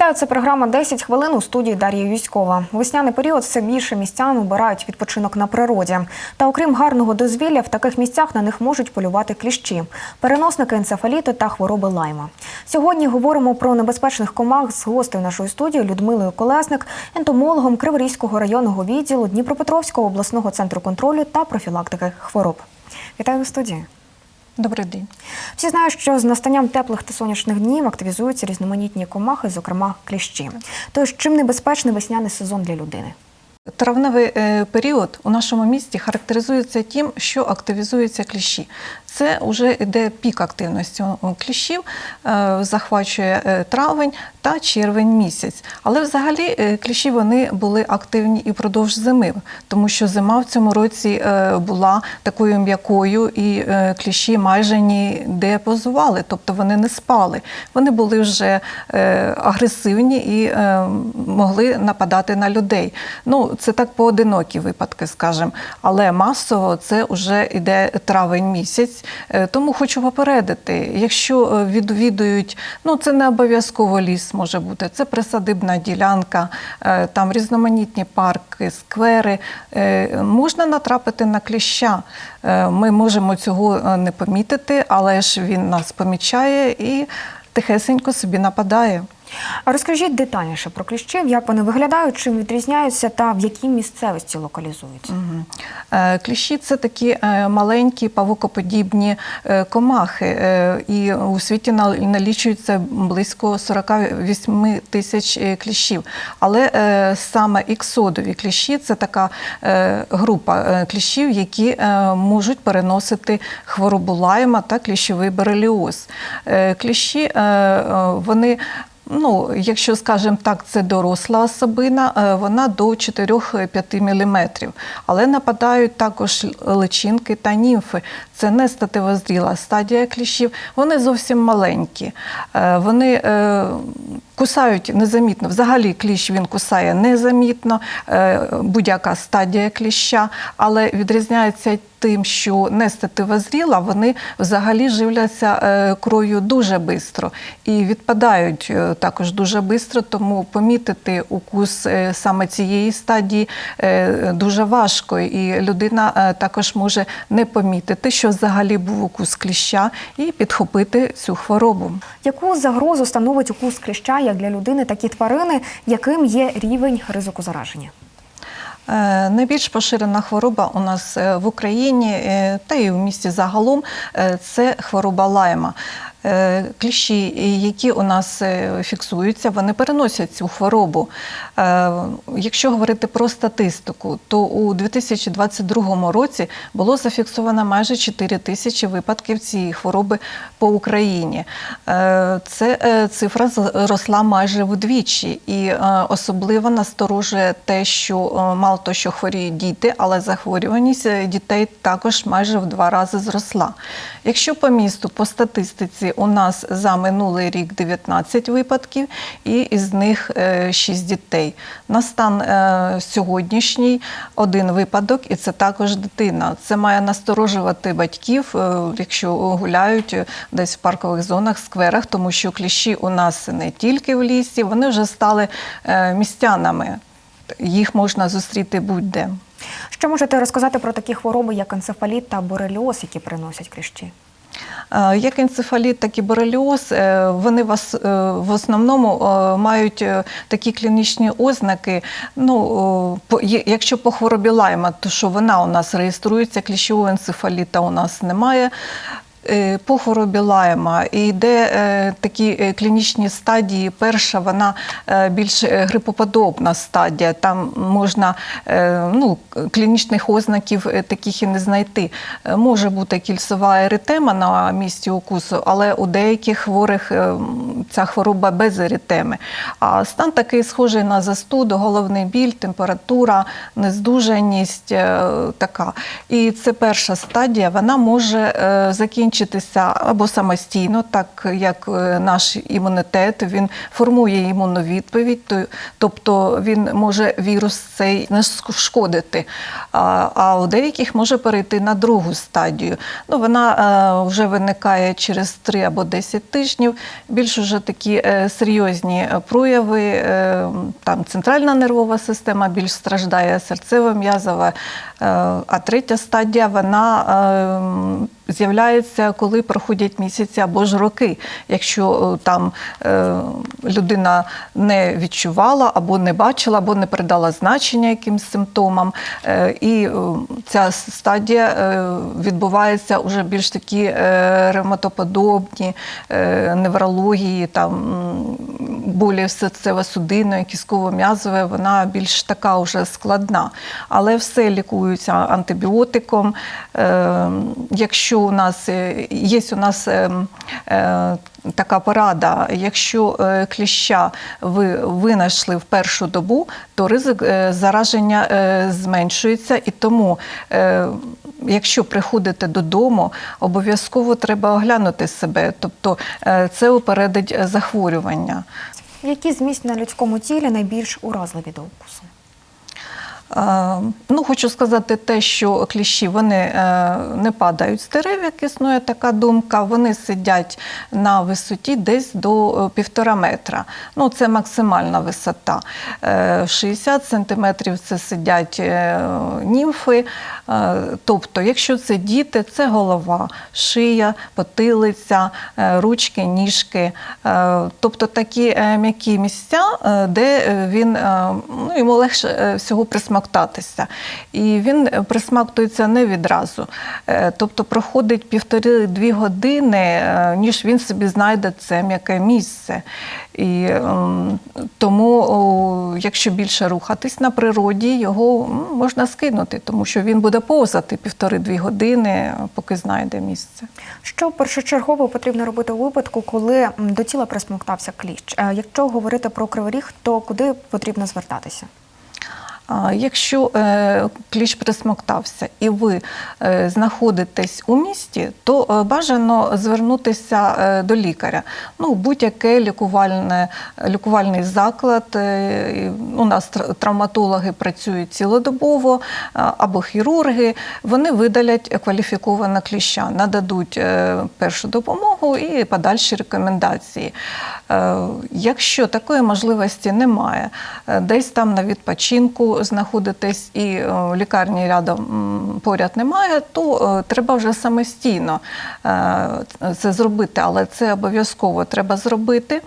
Вітаю, це програма «10 хвилин у студії Дар'я Юськова. Весняний період все більше містян обирають відпочинок на природі. Та окрім гарного дозвілля, в таких місцях на них можуть полювати кліщі, переносники енцефаліту та хвороби лайма. Сьогодні говоримо про небезпечних комах з гостею нашої студії Людмилою Колесник, ентомологом Криворізького районного відділу Дніпропетровського обласного центру контролю та профілактики хвороб. Вітаю у студії. Добрий день. Всі знають, що з настанням теплих та сонячних днів активізуються різноманітні комахи, зокрема кліщі. Тож чим небезпечний весняний сезон для людини? Травневий е, період у нашому місті характеризується тим, що активізуються кліщі. Це вже йде пік активності кліщів, е, захвачує е, травень та червень місяць. Але взагалі е, кліщі вони були активні і впродовж зими, тому що зима в цьому році е, була такою м'якою, і е, кліщі майже ніде позували, тобто вони не спали. Вони були вже е, агресивні і е, могли нападати на людей. Ну, це так поодинокі випадки, скажімо, але масово це вже йде травень місяць. Е, Тому хочу попередити, якщо е, відвідують, ну це не обов'язково ліс може бути, це присадибна ділянка, е, там різноманітні парки, сквери. Можна натрапити на кліща. Ми можемо цього не помітити, але ж він нас помічає і тихесенько собі нападає. Розкажіть детальніше про кліщів, як вони виглядають, чим відрізняються та в якій місцевості локалізуються. Е, Кліщі це такі е, маленькі павукоподібні е, комахи, і у світі нал- налічується близько 48 тисяч кліщів. Але саме іксодові кліщі це така група кліщів, які можуть переносити хворобу лайма та кліщовий бореліоз. Кліщі вони Ну, якщо, скажімо так, це доросла особина, е, вона до 4-5 мм. Але нападають також личинки та німфи. Це не стативозріла стадія кліщів. Вони зовсім маленькі. Е, Вони е, кусають незамітно. Взагалі кліщ він кусає незамітно, е, будь-яка стадія кліща, але відрізняється тим, що не стативозріла, вони взагалі живляться кров'ю дуже швидко і відпадають також дуже швидко, тому помітити укус саме цієї стадії дуже важко. І людина також може не помітити, що взагалі був укус кліща, і підхопити цю хворобу. Яку загрозу становить укус кліща як для людини, так і тварини, яким є рівень ризику зараження? Е, Найбільш поширена хвороба у нас е, в Україні е, та і в місті загалом це хвороба лайма. Е, Кліщі, які у нас е, фіксуються, вони переносять цю хворобу. Е, Якщо говорити про статистику, то у 2022 році було зафіксовано майже 4 тисячі випадків цієї хвороби по Україні. Е, Це е, цифра зросла майже вдвічі, і е, особливо насторожує те, що е, мало того, що хворіють діти, але захворюваність е, дітей також майже в два рази зросла. Якщо по місту, по статистиці, у нас за минулий рік 19 випадків, і із них 6 дітей. На стан е, сьогоднішній один випадок, і це також дитина. Це має насторожувати батьків, е, якщо гуляють е, десь в паркових зонах, скверах, тому що кліщі у нас не тільки в лісі, вони вже стали е, містянами. Їх можна зустріти будь-де. Що можете розказати про такі хвороби, як енцефаліт та бореліоз, які приносять кліщі? Е, Як енцефаліт, так і бореліоз, е, вони вас е, в основному мають такі клінічні ознаки. Ну, якщо по хворобі лайма, то що вона у нас реєструється, кліщового енцефаліта у нас немає. Е, По хворобі і йде е, такі е, клінічні стадії. Перша вона е, більш е, грипоподобна стадія. Там можна е, ну, клінічних ознаків е, таких і не знайти. Е, Може бути кільцева еритема на місці укусу, але у деяких хворих е, ця хвороба без еритеми. А стан такий схожий на застуду, головний біль, температура, нездужаність е, така. І це перша стадія, вона може е, закінчитися закінчитися або самостійно, так як е, наш імунітет він формує імунну відповідь, то- тобто він може вірус цей не шкодити. А, у деяких може перейти на другу стадію. Ну, вона е, вже виникає через 3 або 10 тижнів. Більш уже такі е, серйозні прояви. там центральна нервова система більш страждає, серцево-м'язова. А третя стадія вона е, з'являється, коли проходять місяці або ж роки. Якщо е, там е, людина не відчувала або не бачила, або не придала значення якимсь симптомам. Е, І ця стадія відбувається вже більш такі ревматоподобні неврології, там болі серцево-судинної, кістково-м'язової, вона більш така вже складна. Але все лікується антибіотиком. Е, Якщо у нас е, є у нас е, така порада, якщо кліща ви винайшли в першу добу, то ризик зараження зменшується і тому. Якщо приходите додому, обов'язково треба оглянути себе, тобто це упередить захворювання. Які з місць на людському тілі найбільш уразливі до укусу? Е, Ну, хочу сказати те, що кліщі вони е, не падають з дерев, як існує така думка. Вони сидять на висоті десь до е, півтора метра. Ну, це максимальна висота. Е, 60 сантиметрів це сидять німфи. Е, Тобто, якщо це діти, це голова, шия, потилиця, е, ручки, ніжки. Е, Тобто такі м'які місця, де він ну, йому легше всього присмоктатися. І він присмактується не відразу. Тобто проходить півтори-дві години, ніж він собі знайде це м'яке місце. І тому, якщо більше рухатись на природі, його можна скинути, тому що він буде повзати півтори-дві години, поки знайде місце. Що першочергово потрібно робити у випадку, коли до тіла присмоктався кліщ? Е, Якщо говорити про криворіг, то куди потрібно звертатися? Якщо е, кліщ присмоктався і ви е, знаходитесь у місті, то е, бажано звернутися до лікаря. Ну, лікувальне, лікувальний заклад. У нас травматологи працюють цілодобово або хірурги. Вони видалять кваліфікованого кліща, нададуть першу допомогу і подальші рекомендації. Якщо такої можливості немає, десь там на відпочинку знаходитесь і е, лікарні рядом поряд немає, то е, треба вже самостійно е, це зробити, але це обов'язково треба зробити.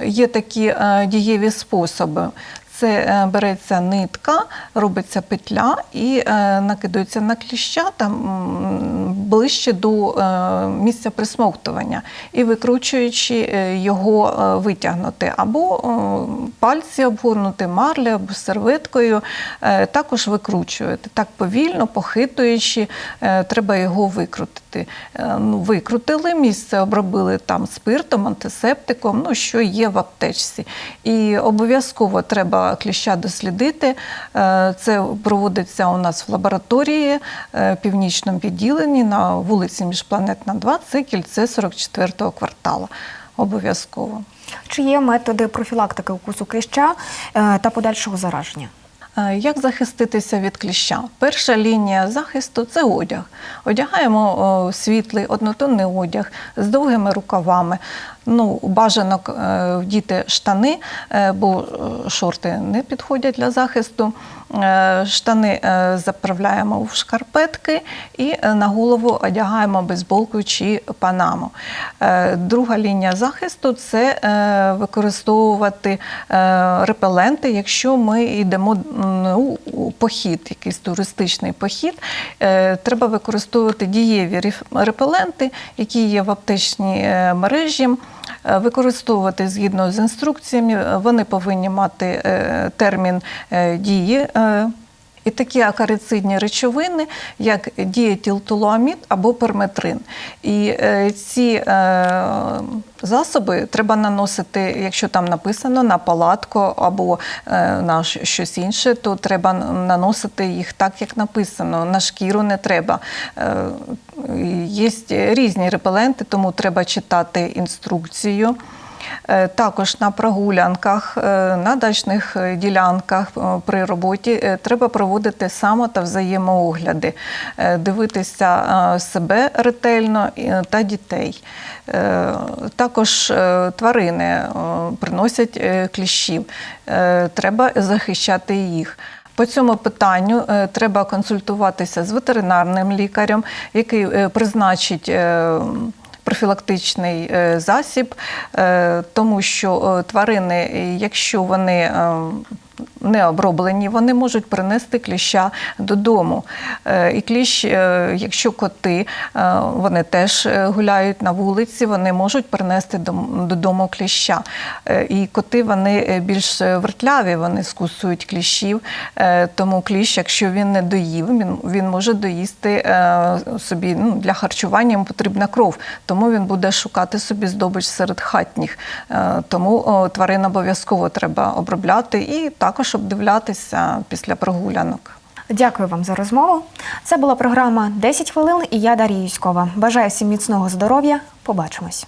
Є такі дієві способи. Це береться нитка, робиться петля і накидується на кліща там ближче до е, місця присмоктування, і викручуючи е, його е, витягнути, або пальці обгорнути марлі або серветкою, також викручувати. Так повільно, похитуючи, треба його викрутити. Ну, викрутили місце, обробили там спиртом, антисептиком, ну що є в аптечці. І обов'язково треба кліща дослідити. Це проводиться у нас в лабораторії в північному відділенні на вулиці Міжпланетна 2, це кільце 44-го кварталу. Обов'язково. Чи є методи профілактики укусу кліща е, та подальшого зараження? Е, Як захиститися від кліща? Перша лінія захисту це одяг. Одягаємо світлий однотонний одяг з довгими рукавами. Ну, бажано е, вдіти штани, е, бо е, шорти не підходять для захисту. Е, Штани е, заправляємо в шкарпетки і е, на голову одягаємо бейсболку чи панаму. Е, Друга лінія захисту це е, використовувати е, репеленти, якщо ми йдемо у похід, якийсь туристичний похід. Е, Треба використовувати дієві репеленти, які є в аптечній е, мережі. Е, Використовувати згідно з інструкціями, вони повинні мати е, термін е, дії. І такі акарицидні речовини, як дієтилтолуамід або перметрин. І е, ці е, засоби треба наносити, якщо там написано на палатку або е, на щось інше, то треба наносити їх так, як написано. На шкіру не треба. Є різні репеленти, тому треба читати інструкцію. Е, Також на прогулянках, е, на дачних е, ділянках при роботі треба проводити само та взаємоогляди, дивитися себе ретельно та дітей. Також тварини приносять кліщів, треба захищати їх. По цьому питанню треба консультуватися з ветеринарним лікарем, який призначить. Профілактичний е, засіб, е, тому що е, тварини, якщо вони не оброблені, вони можуть принести кліща додому. Е, І кліщ, е, якщо коти, е, вони теж гуляють на вулиці, вони можуть принести додому кліща. І коти вони більш вертляві, вони скусують кліщів. Тому кліщ, якщо він не доїв, він, може доїсти собі ну, для харчування йому потрібна кров, тому він буде шукати собі здобич серед хатніх. Тому тварин обов'язково треба обробляти і також обдивлятися після прогулянок. Дякую вам за розмову. Це була програма «10 хвилин і я Дар'я Юськова. Бажаю всім міцного здоров'я. Побачимось.